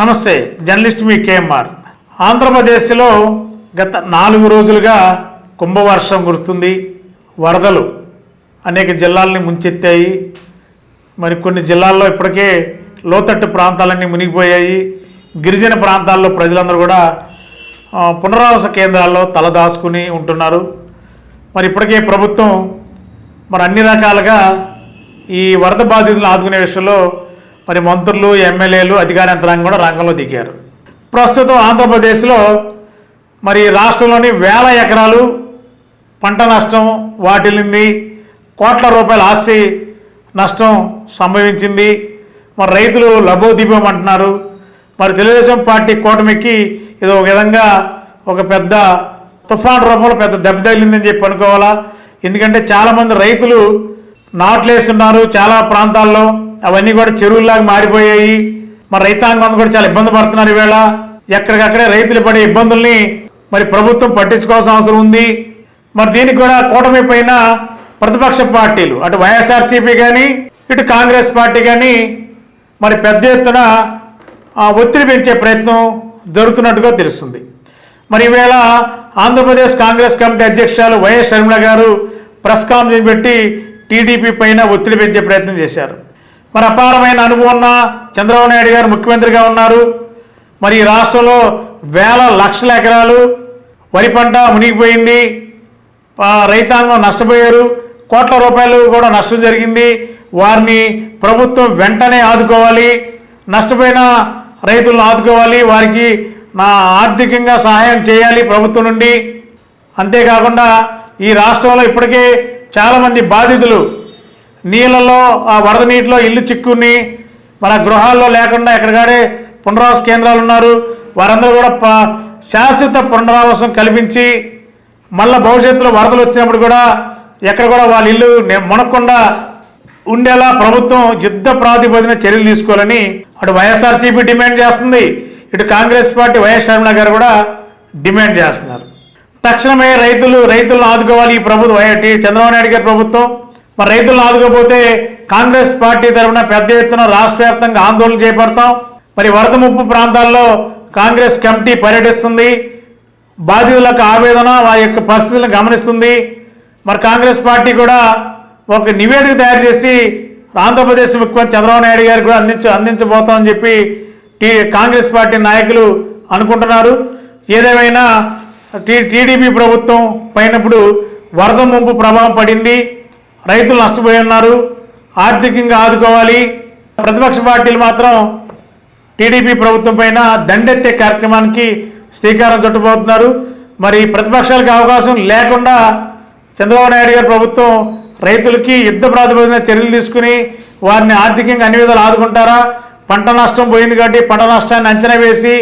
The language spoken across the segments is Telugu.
నమస్తే జర్నలిస్ట్ మీ కేఎంఆర్. ఆంధ్రప్రదేశ్లో గత నాలుగు రోజులుగా కుంభవర్షం కురుస్తుంది. వరదలు అనేక జిల్లాలని ముంచెత్తాయి. మరి కొన్ని జిల్లాల్లో ఇప్పటికే లోతట్టు ప్రాంతాలన్నీ మునిగిపోయాయి. గిరిజన ప్రాంతాల్లో ప్రజలందరూ కూడా పునరావాస కేంద్రాల్లో తలదాచుకుని ఉంటున్నారు. మరి ఇప్పటికే ప్రభుత్వం మరి అన్ని రకాలుగా ఈ వరద బాధితులను ఆదుకునే విషయంలో మరి మంత్రులు ఎమ్మెల్యేలు అధికార యంత్రాంగం కూడా రంగంలో దిగారు. ప్రస్తుతం ఆంధ్రప్రదేశ్లో మరి రాష్ట్రంలోని వేల ఎకరాలు పంట నష్టం వాటిల్లింది కోట్ల రూపాయల ఆస్తి నష్టం సంభవించింది. మరి రైతులు లభోదీపం అంటున్నారు. మరి తెలుగుదేశం పార్టీ కూటమికి ఇది ఒక విధంగా ఒక పెద్ద తుఫాన్ రూపంలో పెద్ద దెబ్బ తగిలిందని చెప్పి అనుకోవాలా? ఎందుకంటే చాలామంది రైతులు నాట్లు వేస్తున్నారు చాలా ప్రాంతాల్లో. అవన్నీ కూడా చెరువుల్లాగా మారిపోయాయి. మరి రైతాంగం కూడా చాలా ఇబ్బంది పడుతున్నారు ఈవేళ. ఎక్కడికక్కడే రైతులు పడే ఇబ్బందుల్ని మరి ప్రభుత్వం పట్టించుకోవాల్సిన అవసరం ఉంది. మరి దీనికి కూడా కూటమి పైన ప్రతిపక్ష పార్టీలు అటు వైఎస్ఆర్సీపీ కానీ ఇటు కాంగ్రెస్ పార్టీ కానీ మరి పెద్ద ఎత్తున ఆ, ఒత్తిడి పెంచే ప్రయత్నం జరుగుతున్నట్టుగా తెలుస్తుంది. మరి ఈవేళ ఆంధ్రప్రదేశ్ కాంగ్రెస్ కమిటీ అధ్యక్షురాలు వైఎస్ షర్మిల గారు ప్రెస్ కాన్ఫరెన్స్ పెట్టి టీడీపీ పైన ఒత్తిడి పెంచే ప్రయత్నం చేశారు. మరి అపారమైన అనుభవం ఉన్న చంద్రబాబు నాయుడు గారు ముఖ్యమంత్రిగా ఉన్నారు. మరి ఈ రాష్ట్రంలో వేల లక్షల ఎకరాలు వరి పంట మునిగిపోయింది. రైతాంగం నష్టపోయారు. కోట్ల రూపాయలు కూడా నష్టం జరిగింది. వారిని ప్రభుత్వం వెంటనే ఆదుకోవాలి. నష్టపోయిన రైతులను ఆదుకోవాలి. వారికి నా ఆర్థికంగా సహాయం చేయాలి ప్రభుత్వం నుండి. అంతేకాకుండా ఈ రాష్ట్రంలో ఇప్పటికే చాలామంది బాధితులు నీళ్ళలో ఆ వరద నీటిలో ఇల్లు చిక్కుని మన గృహాల్లో లేకుండా ఎక్కడికాడే పునరావాస కేంద్రాలు ఉన్నారు. వారందరూ కూడా శాశ్వత పునరావాసం కల్పించి మళ్ళీ భవిష్యత్తులో వరదలు వచ్చినప్పుడు కూడా ఎక్కడ కూడా వాళ్ళ ఇల్లు నే- మునక్కుండా ఉండేలా ప్రభుత్వం యుద్ధ ప్రాతిపదిన చర్యలు తీసుకోవాలని అటు వైఎస్ఆర్సీపీ డిమాండ్ చేస్తుంది. ఇటు కాంగ్రెస్ పార్టీ వైఎస్ షర్మిల గారు కూడా డిమాండ్ చేస్తున్నారు. తక్షణమే రైతులు రైతులను ఆదుకోవాలి ఈ ప్రభుత్వం వై- చంద్రబాబు నాయుడు గారి ప్రభుత్వం. మరి రైతులను ఆదుకోపోతే కాంగ్రెస్ పార్టీ తరఫున పెద్ద ఎత్తున రాష్ట్ర వ్యాప్తంగా ఆందోళన చేపడతాం. మరి వరద ముప్పు ప్రాంతాల్లో కాంగ్రెస్ కమిటీ పర్యటిస్తుంది. బాధితులకు ఆవేదన వారి యొక్క పరిస్థితులను గమనిస్తుంది. మరి కాంగ్రెస్ పార్టీ కూడా ఒక నివేదిక తయారు చేసి ఆంధ్రప్రదేశ్ ముఖ్యమంత్రి చంద్రబాబు నాయుడు గారికి కూడా అందించ అందించబోతామని చెప్పి టీ కాంగ్రెస్ పార్టీ నాయకులు అనుకుంటున్నారు. ఏదేమైనా టీ టీడీపీ ప్రభుత్వం పైనప్పుడు వరద ముంపు ప్రభావం పడింది. రైతులు నష్టపోయి ఉన్నారు ఆర్థికంగా ఆదుకోవాలి. ప్రతిపక్ష పార్టీలు మాత్రం టీడీపీ ప్రభుత్వం పైన దండెత్తే కార్యక్రమానికి శ్రీకారం చుట్టబోతున్నారు. మరి ప్రతిపక్షాలకు అవకాశం లేకుండా చంద్రబాబు నాయుడు గారి ప్రభుత్వం రైతులకి యుద్ధ ప్రాతిపదికన చర్యలు తీసుకుని వారిని ఆర్థికంగా అన్ని విధాలు ఆదుకుంటారా? పంట నష్టం పోయింది కాబట్టి పంట నష్టాన్ని అంచనా వేసి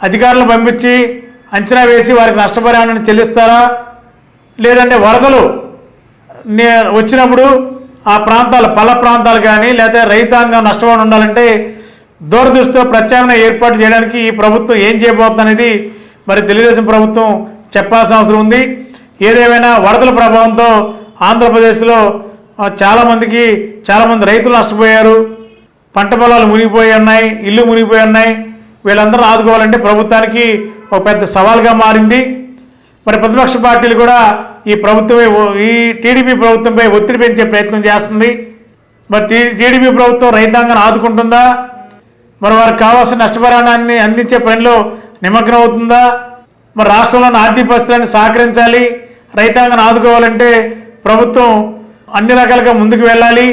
అధికారులను పంపించి అంచనా వేసి వారికి నష్టపరిహారాన్ని చెల్లిస్తారా? లేదంటే వరదలు వచ్చినప్పుడు ఆ ప్రాంతాలు పల్ల ప్రాంతాలు కానీ లేదా రైతాంగం నష్టపోయి ఉండాలంటే దూరదృష్టితో ప్రత్యామ్నాయ ఏర్పాటు చేయడానికి ఈ ప్రభుత్వం ఏం చేయబోతుంది అనేది మరి తెలుగుదేశం ప్రభుత్వం చెప్పాల్సిన అవసరం ఉంది. ఏదేమైనా వరదల ప్రభావంతో ఆంధ్రప్రదేశ్లో చాలామందికి చాలామంది రైతులు నష్టపోయారు. పంట పొలాలు మునిగిపోయి ఉన్నాయి ఇల్లు మునిగిపోయి ఉన్నాయి. వీళ్ళందరూ ఆదుకోవాలంటే ప్రభుత్వానికి ఒక పెద్ద సవాల్గా మారింది. మరి ప్రతిపక్ష పార్టీలు కూడా ఈ ప్రభుత్వమే ఈ టీడీపీ ప్రభుత్వంపై ఒత్తిడి పెంచే ప్రయత్నం చేస్తుంది. మరి టీడీపీ ప్రభుత్వం రైతాంగాన్ని ఆదుకుంటుందా? మరి వారికి కావాల్సిన నష్టపరిహారాన్ని అందించే పనిలో నిమగ్నం అవుతుందా? మరి రాష్ట్రంలోని ఆర్థిక పరిస్థితులను సహకరించాలి. రైతాంగాన్ని ఆదుకోవాలంటే ప్రభుత్వం అన్ని రకాలుగా ముందుకు వెళ్ళాలి.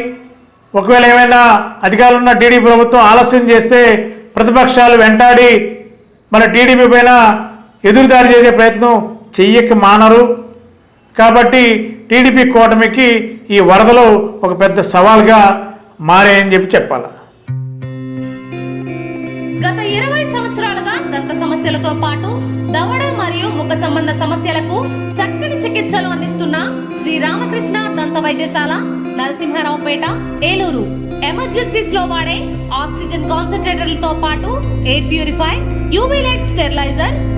ఒకవేళ ఏమైనా అధికారులు ఉన్న టీడీపీ ప్రభుత్వం ఆలస్యం చేస్తే ప్రతిపక్షాలు వెంటాడి మన టీడీపీ పైన ఎదురుదారి చేసే ప్రయత్నం చెయ్యక మానరు. కాబట్టి టీడీపీ కూటమికి ఈ వరదలు ఒక పెద్ద సవాల్గా మారాయని చెప్పి చెప్పాలి. గత ఇరవై సంవత్సరాలుగా దంత సమస్యలతో పాటు దవడ మరియు ముఖ సంబంధ సమస్యలకు చక్కని చికిత్సలు అందిస్తున్న శ్రీ రామకృష్ణ దంత వైద్యశాల నరసింహారావుపేట ఏలూరు. ఎమర్జెన్సీస్లో వాడే ఆక్సిజన్ కాన్సన్ట్రేటర్లతో పాటు air purify UV light steriliser